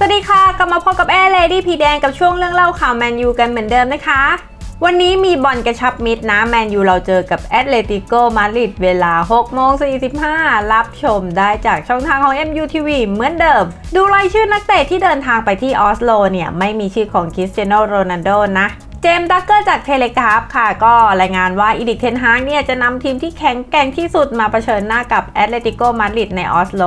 สวัสดีค่ะ กลับมาพบกับแอร์เลดี้พีแดงกับช่วงเรื่องเล่าข่าวแมนยูกันเหมือนเดิมนะคะ วันนี้มีบอลกระชับมิตรนะแมนยูเราเจอกับแอตเลติโกมาดริดเวลา6โมง45 รับชมได้จากช่องทางของ MUTV เหมือนเดิม ดูรายชื่อนักเตะที่เดินทางไปที่ออสโลเนี่ย ไม่มีชื่อของคริสเตียโนโรนัลโดนะ เจมส์ดักเกอร์จากเทเลกราฟค่ะ ก็รายงานว่าอีดิกเทนฮากเนี่ยจะนำทีมที่แข็งแกร่งที่สุดมาเผชิญหน้ากับแอตเลติโกมาดริดในออสโล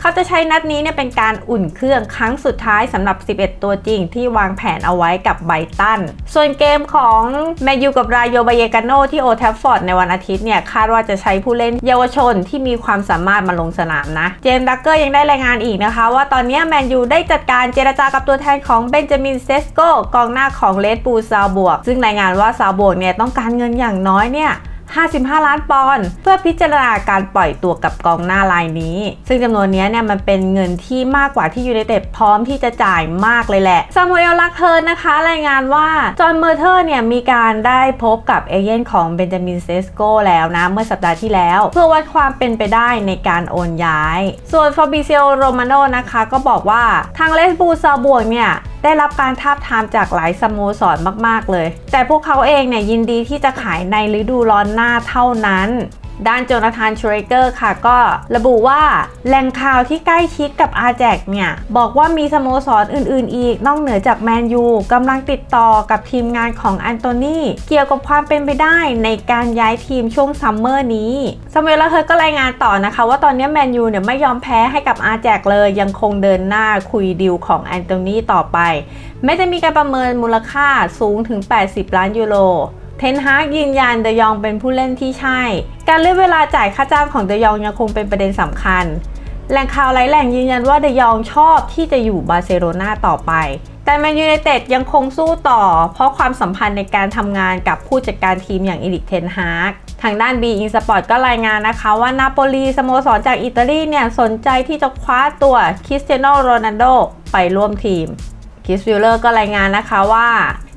เขาจะใช้นัดนี้เนี่ยเป็นการอุ่นเครื่องครั้งสุดท้ายสำหรับ 11 ตัวจริงที่วางแผนเอาไว้กับไบตัน ส่วนเกมของแมนยูกับรายโยบายกาโนที่โอแทฟฟอร์ดในวันอาทิตย์เนี่ยคาดว่าจะใช้ผู้เล่นเยาวชนที่มีความสามารถมาลงสนามนะ เจมส์ดักเกอร์ยังได้รายงานอีกนะคะ ว่าตอนนี้แมนยูได้จัดการเจรจากับตัวแทนของเบนจามินเซสโกกองหน้าของเลดปูซาวบวก ซึ่งรายงานว่าซาวบวกเนี่ยต้องการเงินอย่างน้อยเนี่ย55 ล้านปอนด์เพื่อพิจารณาการปล่อยตัวกับกองหน้ารายนี้ ซึ่งจำนวนนี้เนี่ยมันเป็นเงินที่มากกว่าที่ยูไนเต็ดพร้อมที่จะจ่ายมากเลยแหละซามูเอลลักเฮิร์นนะคะ รายงานว่า จอห์นเมอร์เทอร์เนี่ยมีการได้พบกับเอเย่นของเบนจามินเซสโกแล้วนะ เมื่อสัปดาห์ที่แล้ว เพื่อวัดความเป็นไปได้ในการโอนย้าย ส่วนฟาบิเซโอโรมาโนนะคะก็บอกว่าทางเลสบูซาบวกเนี่ย ได้รับการทาบทามจากหลายสโมสรมาก ๆ เลย แต่พวกเขาเองเนี่ยยินดีที่จะขายในฤดูร้อนหน้าเท่านั้น ด้านโจนาธานชเรเกอร์ค่ะก็ระบุว่าแหล่งข่าวที่ใกล้ชิดกับอาแจกเนี่ย บอกว่ามีสโมสรอื่น ๆ อีก นอกเหนือจากแมนยูกำลังติดต่อกับทีมงานของแอนโทนีเกี่ยวกับความเป็นไปได้ในการย้ายทีมช่วงซัมเมอร์นี้ซามูเอลเฮิร์ก็รายงานต่อนะคะว่าตอนนี้แมนยูเนี่ยไม่ยอมแพ้ให้กับอาแจกเลย ยังคงเดินหน้าคุยดีลของแอนโทนีต่อไปแม้จะมีการประเมินมูลค่าสูงถึง 80 ล้านยูโร เทนฮากยืนยันเดยองเป็นผู้เล่นที่ใช่ การเลือกเวลาจ่ายค่าจ้างของเดยองยังคงเป็นประเด็นสำคัญ แหล่งข่าวหลายแหล่งยืนยันว่าเดยองชอบที่จะอยู่บาร์เซโลนาต่อไป แต่แมนยูไนเต็ดยังคงสู้ต่อ เพราะความสัมพันธ์ในการทำงานกับผู้จัดการทีมอย่างอีริกเทนฮากทางด้าน B i n Sport ก็รายงานนะคะว่านาโปลีสโมสรจากอิตาลีเนี่ยสนใจที่จะคว้าตัวคริสเตียโนโรนัลโดไปร่วมทีมคิสฟิลเลอร์ก็รายงานนะคะว่า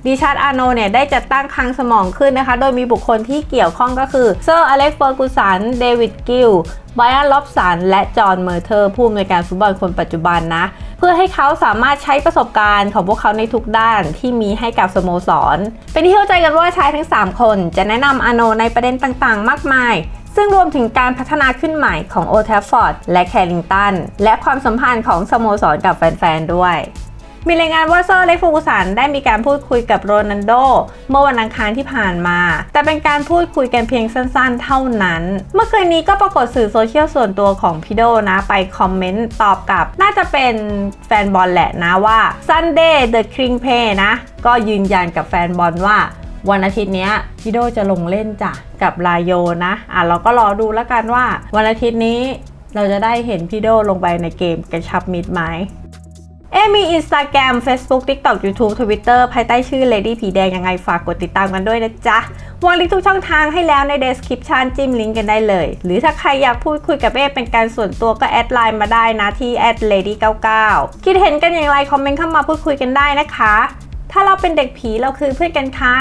ดิชาร์ดอาโนเนี่ยได้จัดตั้งคลังสมองขึ้นนะคะ โดยมีบุคคลที่เกี่ยวข้องก็คือเซอร์อเล็กเฟอร์กูสัน เดวิดกิลไบรอันล็อบสัน และจอห์นเมอร์เทอร์ผู้อำนวยการฟุตบอลคนปัจจุบันนะ เพื่อให้เขาสามารถใช้ประสบการณ์ของพวกเขาในทุกด้านที่มีให้กับสโมสร เป็นที่เข้าใจกันว่าชายทั้ง 3 คนจะแนะนำอาโนในประเด็นต่างๆ มากมายซึ่งรวมถึงการพัฒนาขึ้นใหม่ของโอ t ทฟฟอร์ดและแคริงตัน และความสัมพันธ์ของสโมสรกับแฟน ๆ ด้วย มีรายงานว่าเซอร์เล็กฟูกุสันได้มีการพูดคุยกับโรนัลโดเมื่อวันอังคารที่ผ่านมา แต่เป็นการพูดคุยกันเพียงสั้นๆ เท่านั้น เมื่อคืนนี้ก็ปรากฏสื่อโซเชียลส่วนตัวของพี่โดนะ ไปคอมเมนต์ตอบกลับ น่าจะเป็นแฟนบอลแหละนะว่า Sunday the King Pay นะ ก็ยืนยันกับแฟนบอลว่าวันอาทิตย์นี้พี่โดจะลงเล่นจ้ะกับลายโยนะอะเราก็รอดูแล้วกันว่า วันอาทิตย์นี้เราจะได้เห็นพี่โดลงไปในเกมกระชับมิดไหม เอมี Instagram Facebook TikTok YouTube Twitter ภายใต้ชื่อ Lady ผีแดงยังไงฝากกดติดตามกันด้วยนะจ๊ะ วางลิงก์ทุกช่องทางให้แล้วใน description จิ้มลิงก์กันได้เลย หรือถ้าใครอยากพูดคุยกับเอเป็นการส่วนตัวก็แอดไลน์มาได้นะที่ @lady99 คิดเห็นกันอย่างไรคอมเมนต์เข้ามาพูดคุยกันได้นะคะ ถ้าเราเป็นเด็กผีเราคือเพื่อนกันค่ะ